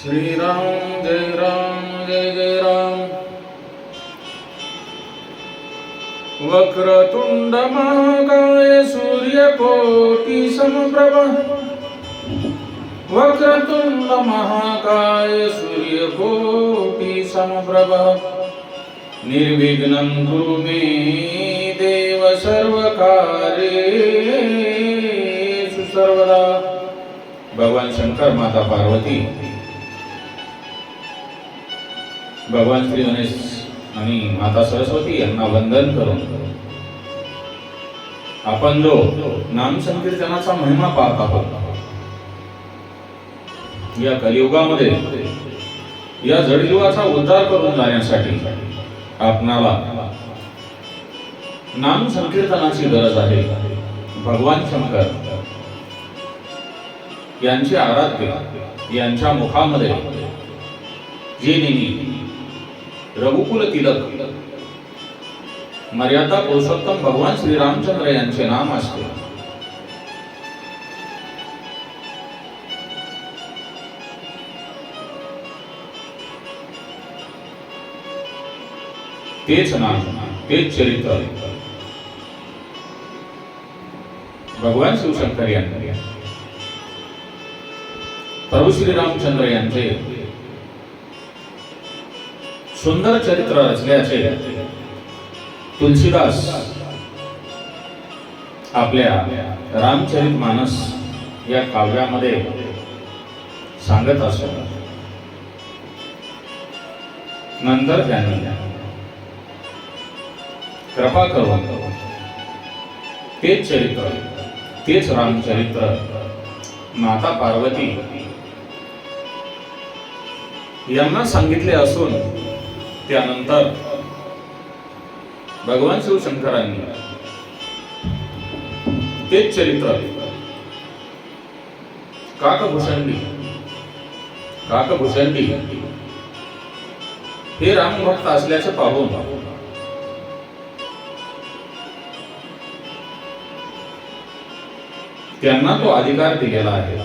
श्रीराम जय राम जय जय राम. वक्रतुंड महाकाय सूर्यकोटि समप्रभ. वक्रतुंड महाकाय सूर्यकोटि समप्रभ. निर्विघ्नं कुरु मे देव सर्वकार्येषु सर्वदा. भगवान शंकर माता पार्वती. भगवान श्री गणेश आणि माता सरस्वती यांना वंदन करून आपण जो नाम संकीर्तनाचा महिमा पाहत आहोत या कलियुगामध्ये या जडजीवाचा उद्धार करून जाण्यासाठी आपणाला नाम संकीर्तनाची गरज आहे. भगवान शंकर यांची आराध्य यांच्या मुखामध्ये जे नेहमी रघुकुल तिलक. मर्यादा पुरुषोत्तम भगवान श्री रामचंद्र यांचे नाम असते. तेच नाम तेच चरित्र. भगवान शिवशंकर यांना प्रभू श्री रामचंद्र यांचे. सुंदर चरित्र रचल्याचे तुलसीदास आपल्या रामचरित मानस या काव्यामध्ये सांगत असत. नंतर त्यांनी कृपा करून तेच चरित्र तेच रामचरित्र माता पार्वती यांना सांगितले असून त्यानंतर भगवान शिवशंकरांनी तेच चरित्र काकभूषंडी काकभूषंडी हे रामभक्त असल्याचं पाहून त्यांना तो अधिकार दिलेला आहे.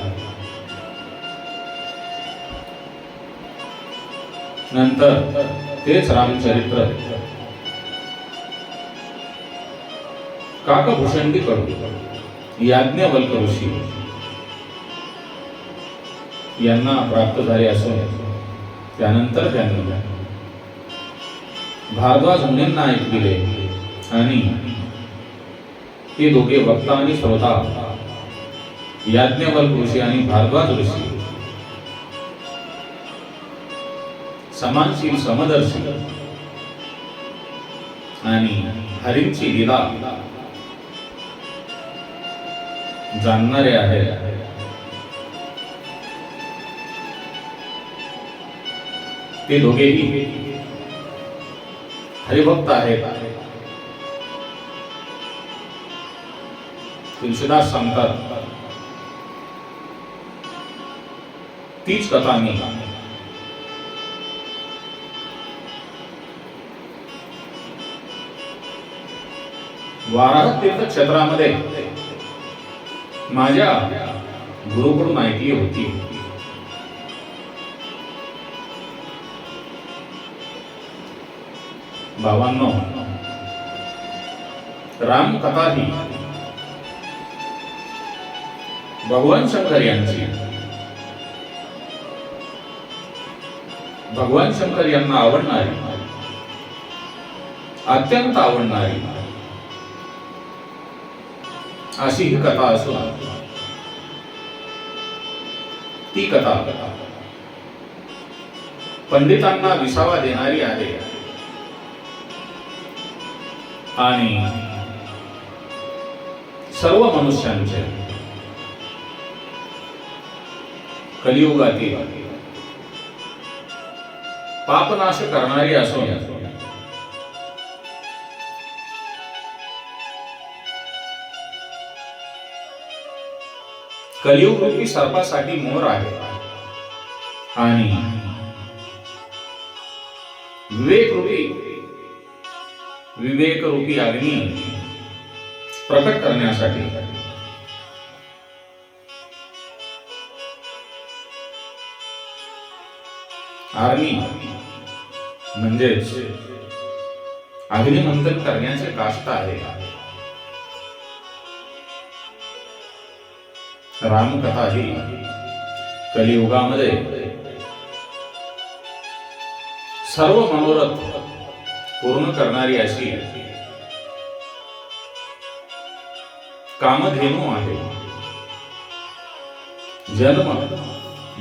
नंतर तेच रामचरित्र काकभूषंडी करू याज्ञवल्क ऋषी यांना प्राप्त झाले असून त्यानंतर त्यांनी भारद्वाज मुनींना ऐकविले आणि ते दोघे वक्ता आणि श्रोता याज्ञवल्क ऋषी आणि भारद्वाज ऋषी समानशील समदर्शी. आणि हरींची लीला जाणणारे आहे. ते दोघेही हरिभक्त आहेत. तुलसीदास सांगतात तीच कथा मी. वाराह तीर्थ क्षेत्रामध्ये माझ्या गुरुकडून ऐकली होती. बाबांनो रामकथा ही भगवान शंकर यांची भगवान शंकर यांना आवडणारी अत्यंत आवडणारी अशी ही कथा असून ती कथा पंडितांना विसावा देणारी आहे आणि सर्व मनुष्यांचे कलियुगातील पापनाश करणारी असून कलियुग रूपी सर्पासाठी मोर आहे. आणि विवेक रूपी विवेक रूपी अग्नी प्रकट करण्यासाठी. आर्मी म्हणजेच अग्निमंथन करण्याचे काष्ट आहे. रामकथा ही कलियुगामध्ये सर्व मनोरथ पूर्ण करणारी अशी कामधेनू आहे. जन्म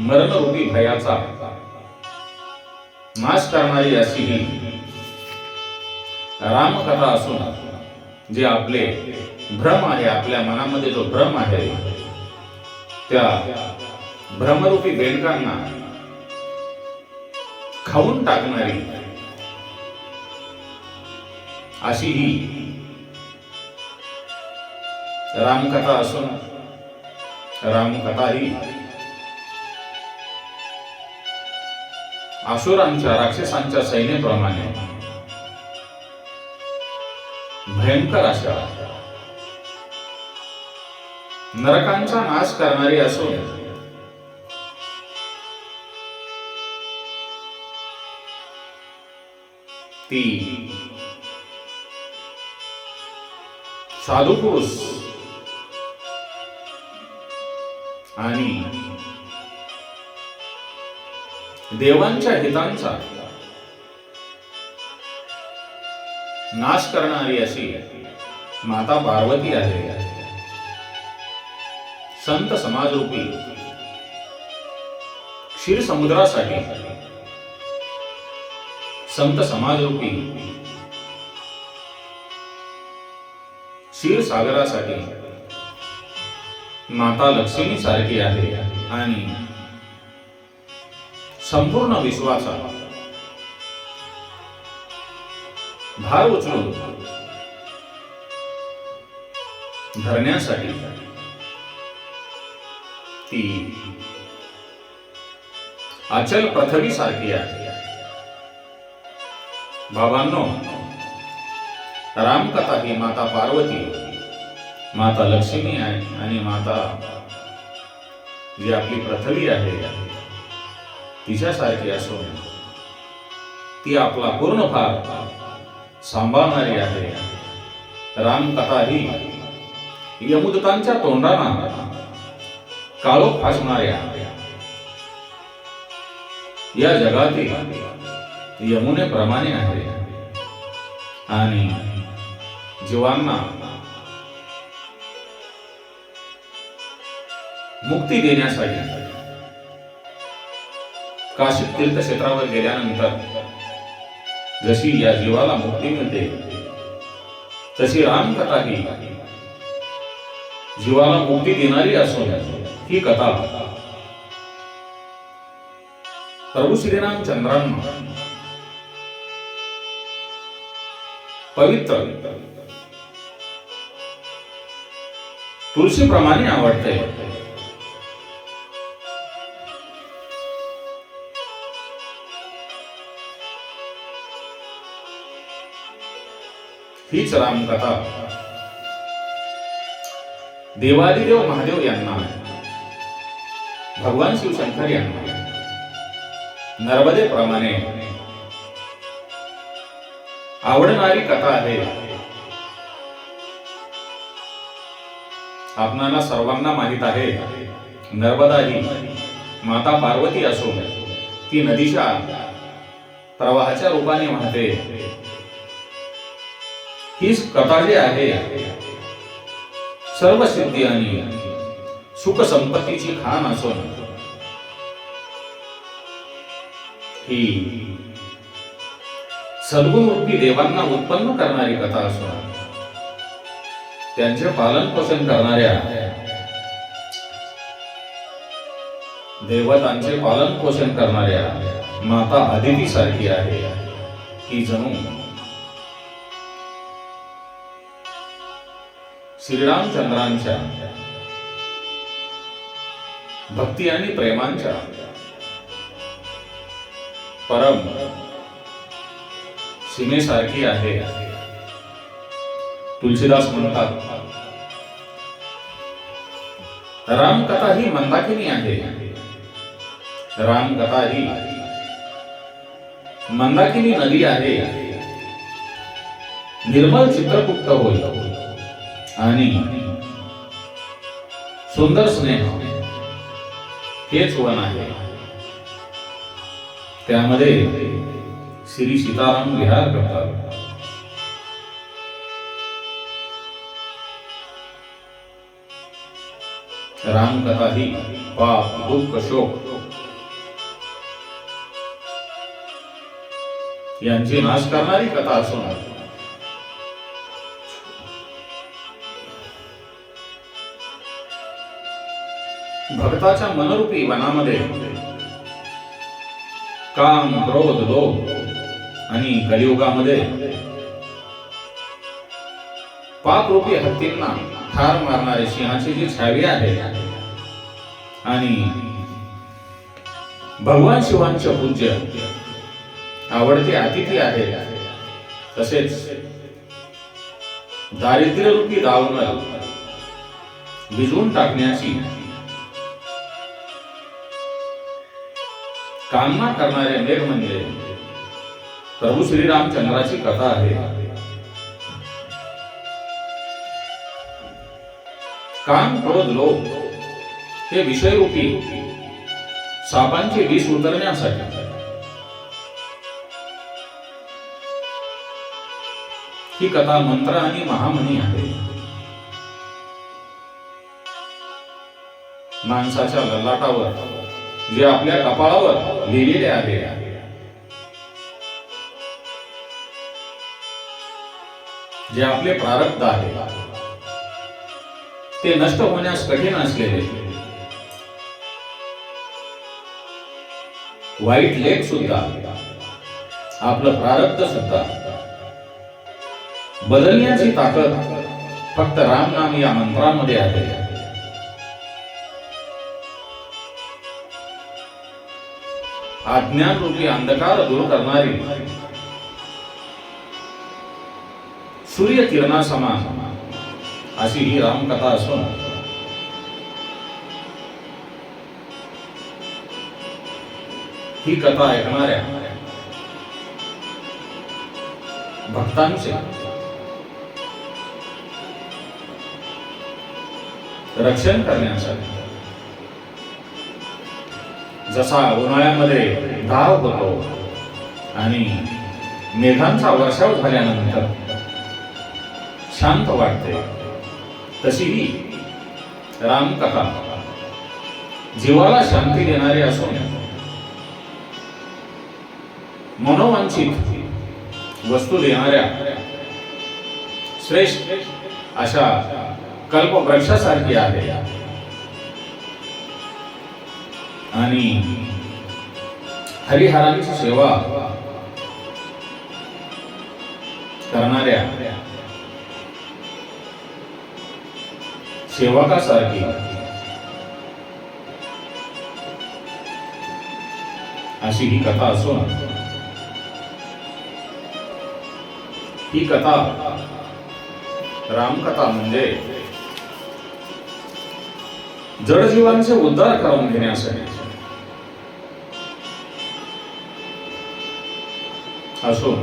मरणरूपी भयाचा नाश करणारी अशी ही रामकथा असून जे आपले भ्रम आहे आपल्या मनामध्ये जो भ्रम आहे त्या भ्रमरूपी बेनकांना खाऊन टाकणारी अशी ही रामकथा असून रामकथा ही असुरांच्या राक्षसांच्या सैन्याप्रमाणे भयंकर अशा नरकांचा नाश करणारी असून ती. साधू पुरुष आणि देवांच्या हितांचा नाश करणारी अशी माता पार्वती आहे. संत समाजरूपी। क्षीर समुद्रासाठी संत समाजरूपी। क्षीर सागरासाठी माता लक्ष्मी सारखी आहे आणि संपूर्ण विश्वाचा भार उचलून धरण्यासाठी ती अचल पृथ्वी सारखी आहे. बाबांनो रामकथा ही माता पार्वती माता लक्ष्मी आहे आणि माता जी आपली पृथ्वी आहे तिच्यासारखी असून ती आपला पूर्ण भाग सांभाळणारी आहे. रामकथा ही यमुदकांच्या तोंडाना काळोख असणाऱ्या या जगातील यमुनेप्रमाणे आहे. आणि जीवांना मुक्ती देण्यासाठी काशी तीर्थक्षेत्रावर गेल्यानंतर जशी या जीवाला मुक्ती मिळते तशी रामकथा ही जीवाला मुक्ती देणारी असून ही कथा. प्रभू श्रीरामचंद्रांना पवित्र. तुळशीप्रमाणे आवडते. हीच रामकथा. देवादिदेव महादेव यांना भगवान शिवशंकर यांना. नर्मदेप्रमाणे आवडणारी कथा आहे. आपणाला सर्वांना माहीत आहे नर्मदा ही माता पार्वती असून ती नदीच्या प्रवाहाच्या रूपाने वाहते. हीच कथा जी आहे सर्व सिद्धी आणि सुख संपत्तीची खाण असून ही सद्गुणरूपी देवांना उत्पन्न करणारी कथा असून त्यांचे पालन पोषण करणाऱ्या देवतांचे पालन पोषण करणाऱ्या माता अदिती सारखी आहे. ही जणू श्रीरामचंद्रांच्या भक्ती आणि प्रेमांच्या परम सीमेसारखी आहे। तुलसीदास म्हणतात, रामकथा ही मंदाकिनी आहे। रामकथा ही मंदाकिनी नदी आहे। निर्मल चित्रगुप्त होय। आणि सुंदर स्नेह। हेच वन आहे. त्यामध्ये श्री सीताराम विहार करतात. रामकथा ही पाप दुःख शोक यांची नाश करणारी कथा असून भक्ताच्या मनरूपी वनामध्ये काम क्रोध लोभ आणि कलियुगामध्ये पापरूपी हत्तींना ठार मारणारे सिंहाची जी छावी आहे आणि भगवान शिवांचे पूज्य आवडते अतिथी आहे तसेच दारिद्र्यरूपी दावणं भिजवून टाकण्याची कामना करणारे मेघ म्हणजे प्रभू श्रीरामचंद्राची कथा आहे. काम क्रोध लोक हे विषयरूपी सापांचे विष उतरण्यासाठी. ही कथा मंत्र आणि महामनी आहे. माणसाच्या ललाटावर जे आपल्या कपाळावर लिहिलेले आहे. जे आपले प्रारब्ध आहे. ते नष्ट होण्यास कठीण असलेले. वाईट लेख सुद्धा. आपलं प्रारब्ध सुद्धा. बदलण्याची ताकद फक्त राम नाम या मंत्रामध्ये आहे. अज्ञान रूपी अंधकार दूर करणारी. सूर्य किरणा समान अशी ही रामकथा असून ही कथा ऐकणाऱ्या भक्तांचे रक्षण करण्यासाठी जसा उन्हाळ्यामध्ये गाव होतो आणि मेघांचा वर्षाव झाल्यानंतर शांत वाटते तशी ही रामकथा. जीवाला शांती देणारी असून मनोवांछित वस्तू देणाऱ्या श्रेष्ठ अशा कल्पवृक्षासारखी आहे. आणि हरिहरांची सेवा करणाऱ्या सेवकासारखी अशी ही कथा असून ही कथा रामकथा म्हणजे जडजीवांचे उद्धार करून घेण्यासाठी. असून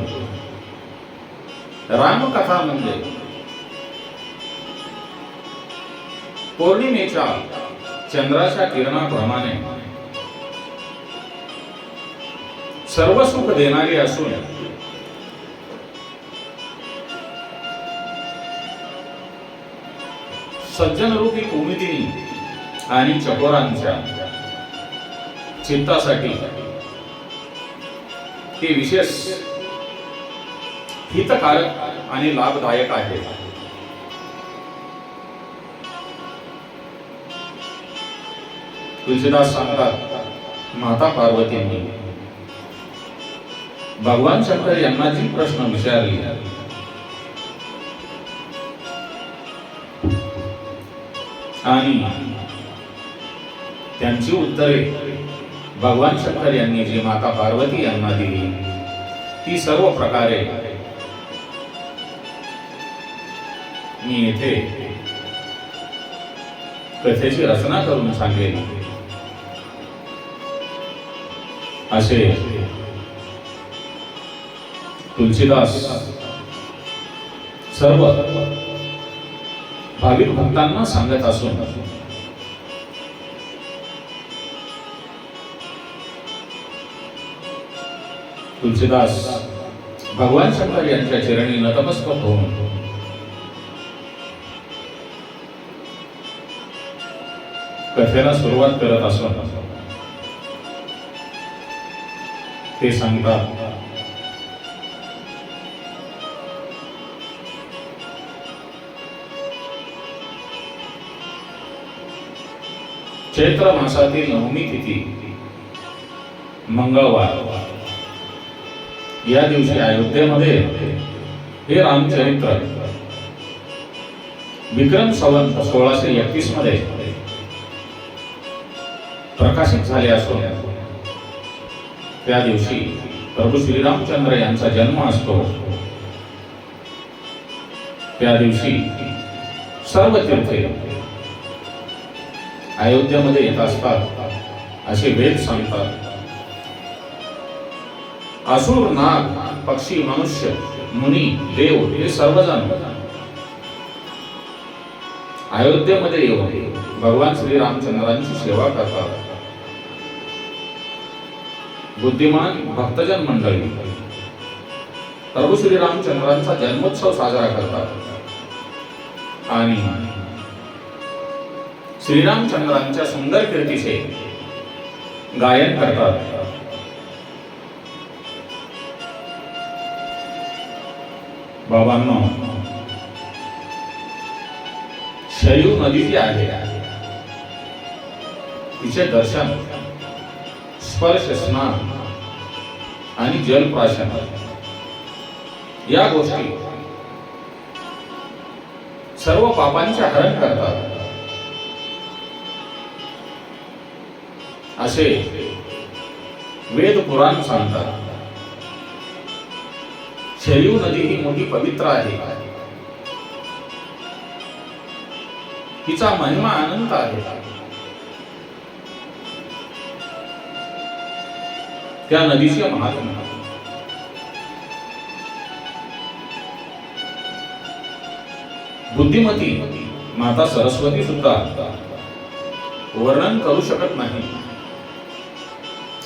रामकथा म्हणजे पौर्णिमेच्या चंद्राच्या किरणाप्रमाणे सर्व सुख देणारी असून सज्जन रूपी कुमिदिनी आणि चकोरांच्या चित्तासाठी हे विशेष हितकारक आणि लाभदायक आहे. तुलसीदास सांगतात माता पार्वतींनी भगवान शंकर यांना जी प्रश्न विचारली आणि त्यांची उत्तरे भगवान शंकर यांनी जी माता पार्वती यांना दिली ती सर्व प्रकारे मी येथे कथेची रचना करून सांगेन. असे तुलसीदास सर्व भाविक भक्तांना सांगत असून तुलसीदास भगवान शंकर यांच्या चरणी नतमस्तक होऊन कथेला सुरुवात करत असत. ते सांगतात चैत्र मासातील नवमी तिथी मंगळवार. या दिवशी अयोध्येमध्ये हे रामचरित्र विक्रम संवत सोळाशे एकतीसमध्ये प्रकाशित झाले असून त्या दिवशी प्रभू श्रीरामचंद्र यांचा जन्म असतो. त्या दिवशी सर्व तीर्थे अयोध्येमध्ये येत असतात असे वेद सांगतात. असुर नाग पक्षी मनुष्य मुनी देव हे सर्वजण. अयोध्येमध्ये येऊन भगवान श्रीरामचंद्रांची सेवा करतात. बुद्धिमान भक्तजन मंडळी प्रभू श्रीरामचंद्रांचा जन्मोत्सव साजरा करतात. आणि श्रीरामचंद्रांच्या सुंदर कीर्तीचे गायन करतात. बाबांनो शैव नदी जी आहे. तिचे दर्शन स्पर्श स्नान आणि जलप्राशन या गोष्टी सर्व पापांचे हरण करतात. असे वेद पुराण सांगतात. शैव नदी ही मोठी पवित्र आहे. तिचा महिमा अनंत आहे. त्या नदीचे महात्मा. बुद्धिमती माता सरस्वती सुद्धा वर्णन करू शकत नाही.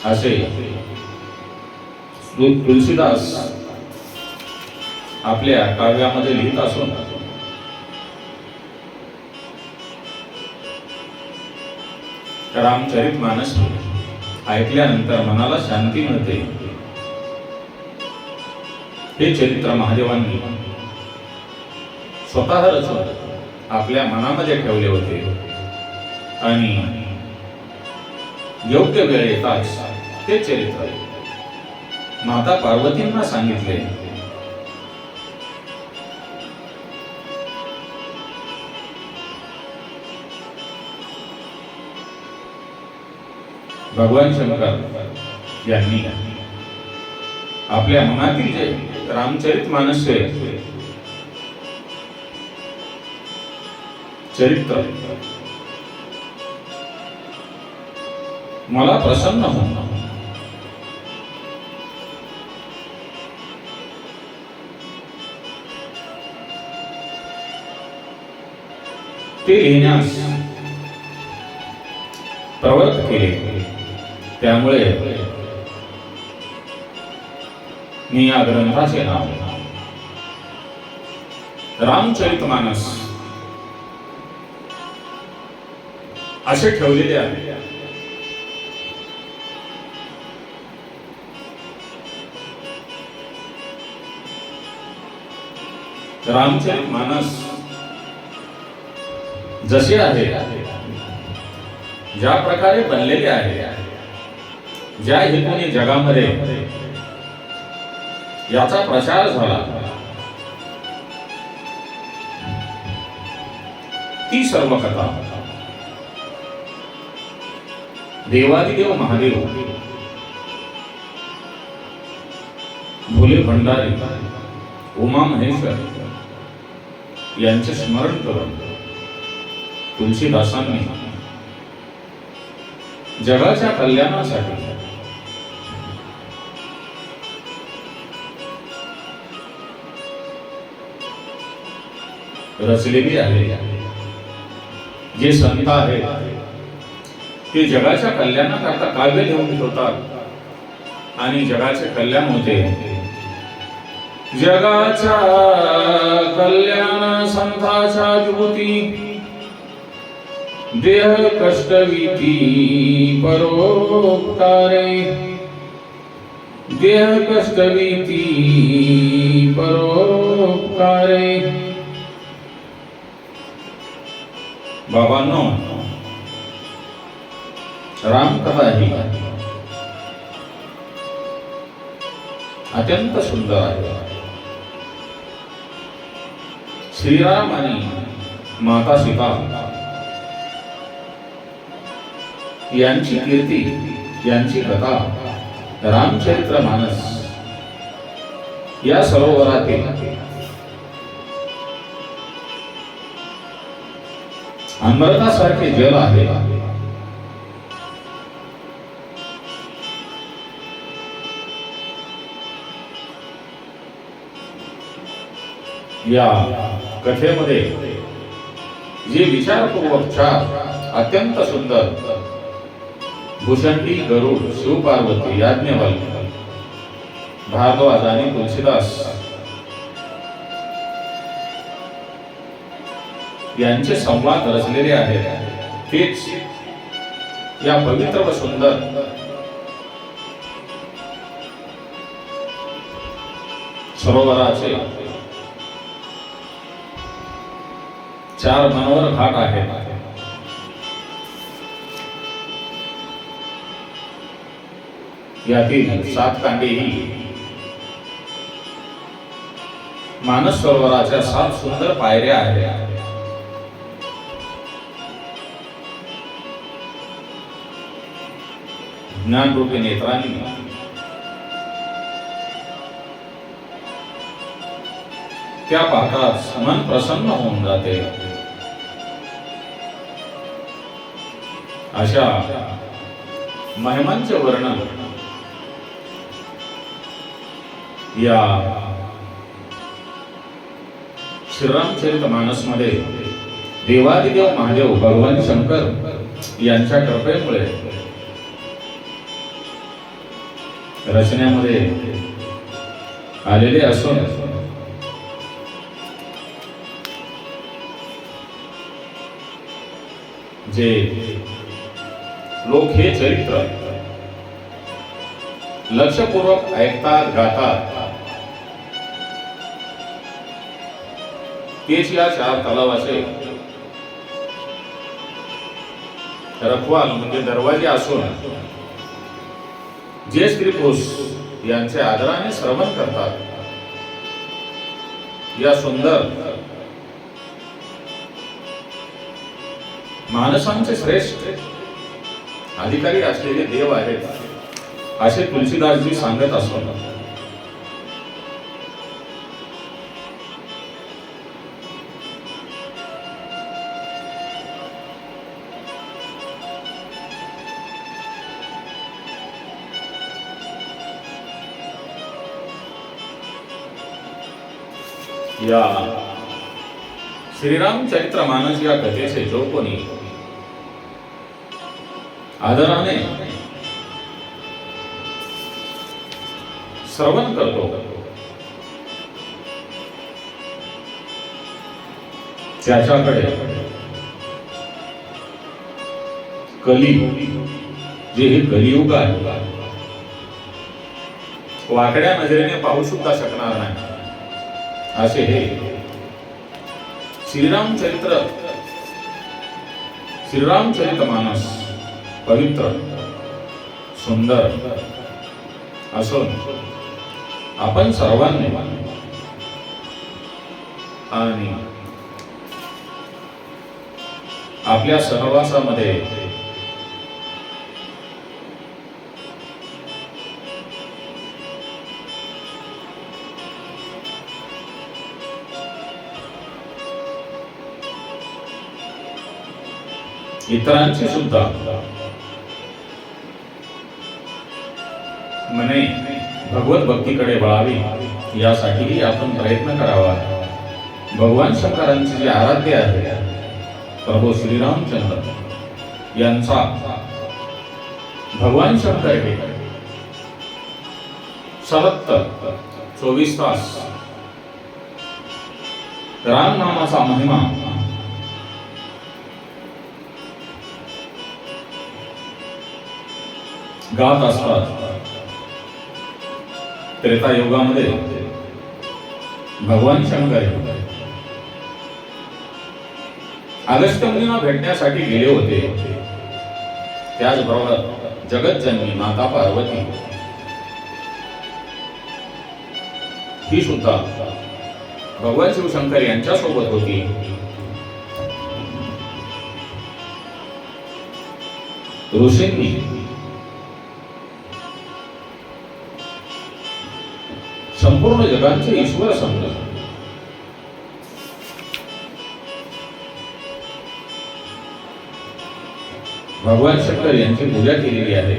असे तु- तुलसीदास आपल्या काव्यामध्ये लिहित असून. रामचरित मानस हो. ऐकल्यानंतर मनाला शांती मिळते. हे चरित्र महादेवांनी स्वतः रचून आपल्या मनामध्ये ठेवले होते. आणि योग्य वेळ येताच ते चरित्र माता पार्वतींना सांगितले. भगवान शंकर यांनी आपल्या मनातील जे रामचरित मानस चरित्र मला प्रसन्न होऊन ते लिहिण्यास प्रवृत्त केले. त्यामुळे मी या ग्रंथाचे नाव रामचरितमानस असे ठेवलेले आहे. रामचरित मानस जसे आहे ज्या प्रकारे बनलेले आहे ज्या हेतूने जगामध्ये याचा प्रचार झाला ती सर्व कथा देवादिदेव महादेव. भोले भंडारे उमा महेश्वर यांचे स्मरण करून तुलसीदासांनी जगाच्या कल्याणासाठी रचलेली आहे. जे संत आहेत ते जगाच्या कल्याणाकरता काव्य लिहून ठेवतात. आणि जगाचे कल्याण होते. जगाच्या कल्याण संताच्या विभूती देह कष्टविती परोपकारे. देह कष्टविती परोपकारे. बाबांनो रामकथा ही अत्यंत सुंदर आहे. श्रीराम आणि माता सीता यांची कीर्ती यांची कथा रामचरित्र मानस या सरोवरातील अमृतासारखे जल आहे. या कथेमध्ये जे विचारपूर्वक चार अत्यंत सुंदर भूषणी गरुड शिवपार्वती याज्ञवल्क भारद्वाज आणि तुलसीदास यांचे संवाद रचलेले आहेत. तेच या पवित्र व सुंदर सरोवराचे चार मनोहर घाट आहेत. यातील सात कांडे ही मानस सरोवराच्या सात सुंदर पायऱ्या आहेत. ज्ञानरूपी नेत्रांनी त्या पाहताच मन प्रसन्न होऊन जाते अशा महिमांचे वर्णन या श्रीरामचरित मानसमध्ये देवादिदेव महादेव भगवान शंकर यांच्या कृपेमुळे रचनेमध्ये आलेले असून जे लोक हे चरित्र लक्षपूर्वक ऐकतात गातात तेच या चार तलावाचे रखवाल म्हणजे दरवाजे असून जे स्त्री पुरुष यांचे आदराने श्रवण करतात. या सुंदर माणसांचे श्रेष्ठ अधिकारी असलेले देव आहेत असे तुलसीदासजी सांगत असतात. या. श्रीराम चरित्र मानस या कथेचे जो कोणी आदराने. श्रवण करतो. त्याच्याकडे. कली. जे हे कलियुग आहे. वाकड्या नजरेने पाहू सुद्धा शकणार नाही. असे हे. श्रीराम चरित्र. श्रीराम चरित मानस. पवित्र. सुंदर. असून आपण सर्वांनी आणि आपल्या सहवासामध्ये इतरांची सुद्धा. मने भगवत भक्तीकडे वळावी यासाठीही आपण प्रयत्न करावा. भगवान शंकरांचे जे आराध्य आहे प्रभू श्रीरामचंद्र यांचा भगवान शंकर हे सतत चोवीस तास राम नामाचा महिमा गात असतात. त्रेता त्रेतायुगामध्ये भगवान शंकर अगस्त मुलींना भेटण्यासाठी गेले होते. त्याचबरोबर जगतजननी माता पार्वती ही सुद्धा भगवान शिवशंकर यांच्या सोबत होती. ऋषींनी संपूर्ण जगांचे ईश्वर समजलं. भगवान शंकर यांची पूजा केलेली आहे.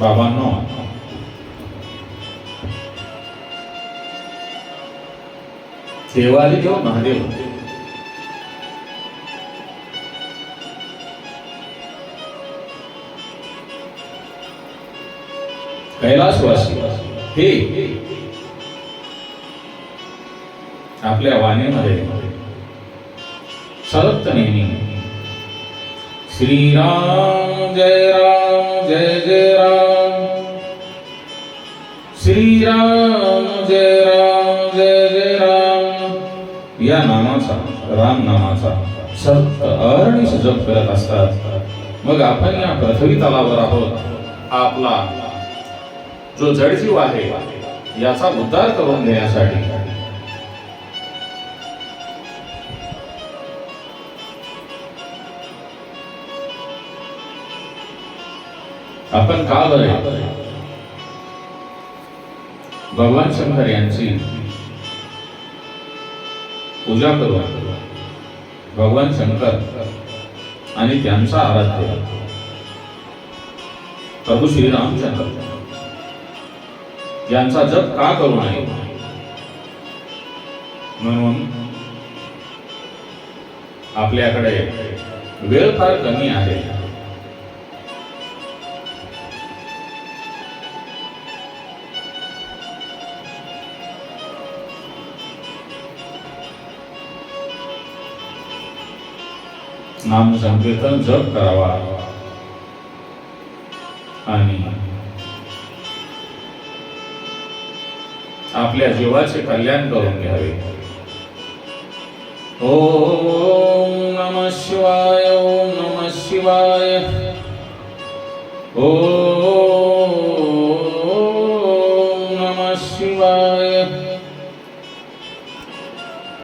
बाबांनो देवाली देव महादेव कैलासवासी. हे आपल्या वाणीमध्ये सतत नेहमी. श्रीराम जय राम जय जय राम. श्रीराम जय राम जय जय राम. या नामाचा राम नामाचा सत अहर्निश जप करत असतात. मग आपण या पृथ्वी तलावर आहोत. आपला जो जडजीव आहे याचा उद्धार करून घेण्यासाठी आपण का बरे? भगवान शंकर यांची पूजा करू भगवान शंकर आणि त्यांचा आराध्य. प्रभू श्रीरामचंद्र ज्यांचा जप का करू नये? म्हणून आपल्याकडे वेळ फार कमी आहे. नाम संकीर्तन जप करावा. Amplias y vas a calleando en la vida. Oh, Namasivaya, oh,